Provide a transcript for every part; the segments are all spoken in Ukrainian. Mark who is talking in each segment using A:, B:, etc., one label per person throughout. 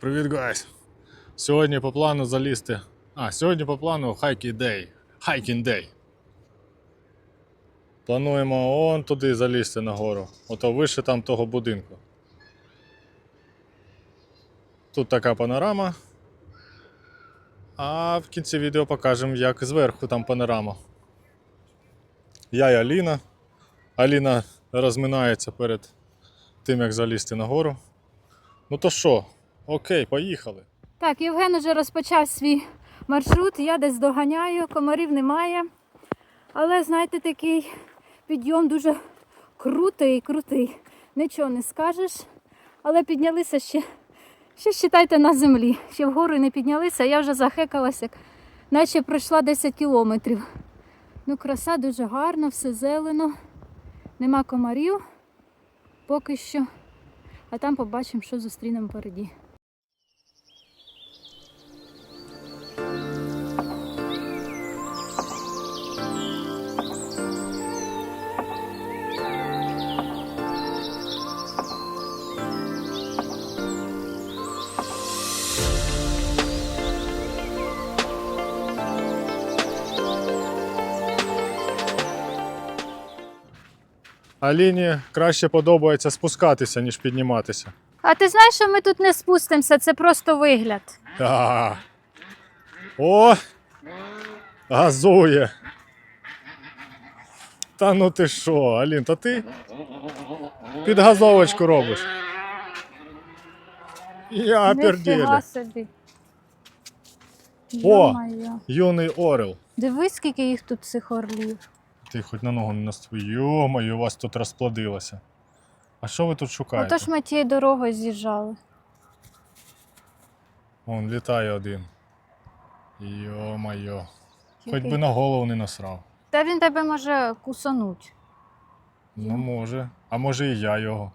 A: Привіт, гайс! Сьогодні по плану залізти. А, сьогодні по плану хайкінг дей. Хайкінг дей. Плануємо он туди залізти нагору. Ото вище там того будинку. Тут така панорама. А в кінці відео покажемо, як зверху там панорама. Я і Аліна. Аліна розминається перед тим, як залізти нагору. Ну то що, окей, поїхали.
B: Так, Євген уже розпочав свій маршрут, я десь доганяю, комарів немає. Але, знаєте, такий підйом дуже крутий, крутий. Нічого не скажеш. Але піднялися ще, ще считайте, на землі. Ще вгору не піднялися, я вже захекалася, наче пройшла 10 кілометрів. Ну, краса дуже гарна, все зелено. Нема комарів поки що. А там побачимо, що зустрінемо впереді.
A: Аліні краще подобається спускатися, ніж підніматися.
B: А ти знаєш, що ми тут не спустимося, це просто вигляд.
A: Да. О! Газує. Та ну ти що, Алін, та ти підгазовочку робиш. Я перділі.
B: Собі.
A: О! Юний орел.
B: Дивись, скільки їх тут цих орлів.
A: Ти хоч на ногу не наступи. Йо-моє, у вас тут розплодилося. А що ви тут шукаєте?
B: Отож ми тією дорогою з'їжджали.
A: Вон літає один. Йо-моє. Хоч би на голову не насрав.
B: Та він тебе може кусануть.
A: Ну, може. А може і я його.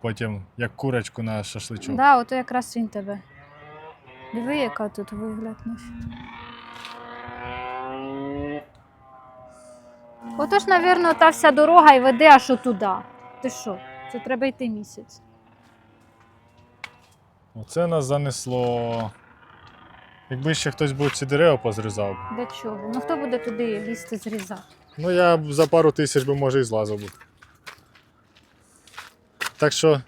A: Потім, як курочку на шашличок.
B: Да, ото якраз він тебе. Диви, яка тут вигляд наш. Отож, напевно, та вся дорога і веде аж туди. Ти що? Це треба йти місяць.
A: Оце нас занесло. Якби ще хтось був ці дерева позрізав.
B: Для чого? Ну хто буде туди лізти зрізати?
A: Ну я б за пару тисяч би може і злазив би. Так що,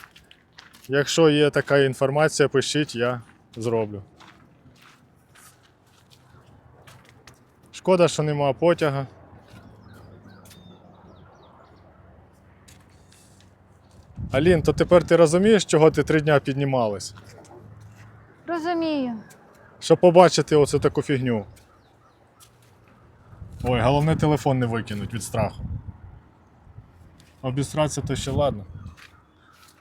A: якщо є така інформація, пишіть, я зроблю. Шкода, що нема потяга. Алін, то тепер ти розумієш, чого ти три дня піднімалась?
B: Розумію.
A: Щоб побачити оцю таку фігню. Ой, головне телефон не викинуть від страху. Обістратися то ще ладно.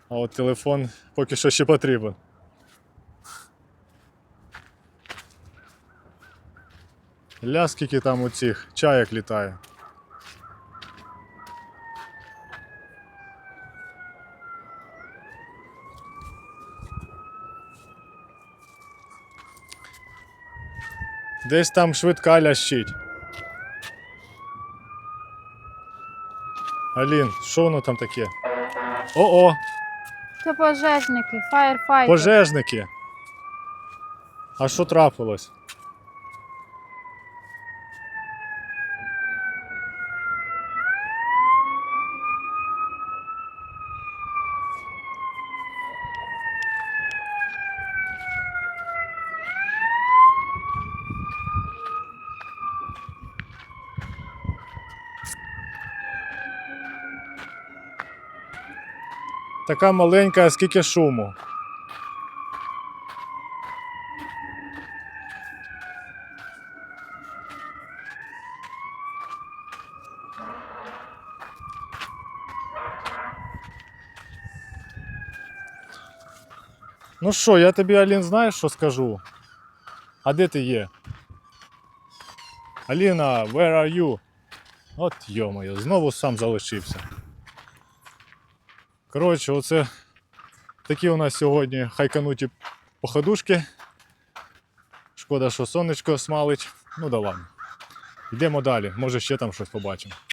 A: А от телефон поки що ще потрібен. Ля скільки там у цих чаяк літає. Десь там швидка лящить. Алін, що воно там таке? О-о,
B: Це пожежники, фаєрфайтери.
A: пожежники. А що трапилось? Така маленька, скільки шуму. Ну що, я тобі, Алін, знаєш, що скажу? А де ти є? Аліна, where are you? От йомою, знову сам залишився. Коротше, оце такі у нас сьогодні хайкануті походушки. Шкода, що сонечко смалить. Ну да ладно. Йдемо далі, може ще там щось побачимо.